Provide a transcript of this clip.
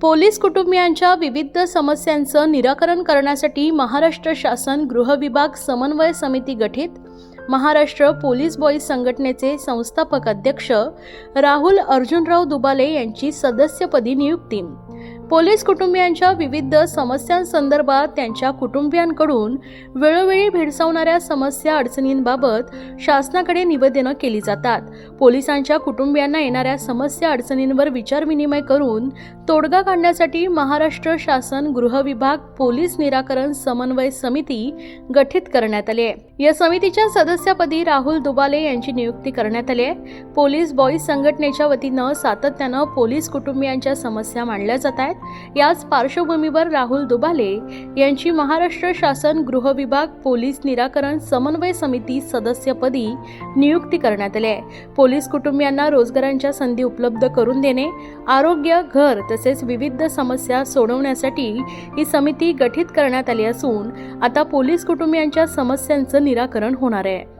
Police कुटुंबियांच्या विविध समस्यांचं निराकरण करण्यासाठी महाराष्ट्र शासन गृह विभाग समन्वय समिती गठीत महाराष्ट्र पोलीस बॉईज संघटनेचे संस्थापक अध्यक्ष राहुल अर्जुनराव दुबाले यांची सदस्यपदी नियुक्ती. पोलीस कुटुंबियांच्या विविध समस्यांसंदर्भात त्यांच्या कुटुंबियांकडून वेळोवेळी भेडसावणाऱ्या समस्या अडचणींबाबत शासनाकडे निवेदनं केली जातात. पोलिसांच्या कुटुंबियांना येणाऱ्या समस्या अडचणींवर विचारविनिमय करून तोडगा काढण्यासाठी महाराष्ट्र शासन गृह विभाग पोलीस निराकरण समन्वय समिती गठीत करण्यात आली आहे. या समितीच्या सदस्यपदी राहुल दुबाले यांची नियुक्ती करण्यात आली आहे. पोलीस बॉईज संघटनेच्या वतीनं सातत्यानं पोलीस कुटुंबियांच्या समस्या मांडल्या जात आहेत. याच पार्श्वभूमीवर राहुल दुबाले यांची महाराष्ट्र शासन गृह विभाग पोलीस निराकरण समन्वय समिती सदस्यपदी नियुक्ती करण्यात आली आहे. पोलीस कुटुंबियांना रोजगारांच्या संधी उपलब्ध करून देणे आरोग्य घर तसेच विविध समस्या सोडवण्यासाठी ही समिती गठीत करण्यात आली असून आता पोलीस कुटुंबियांच्या समस्यांचं निराकरण होणार आहे.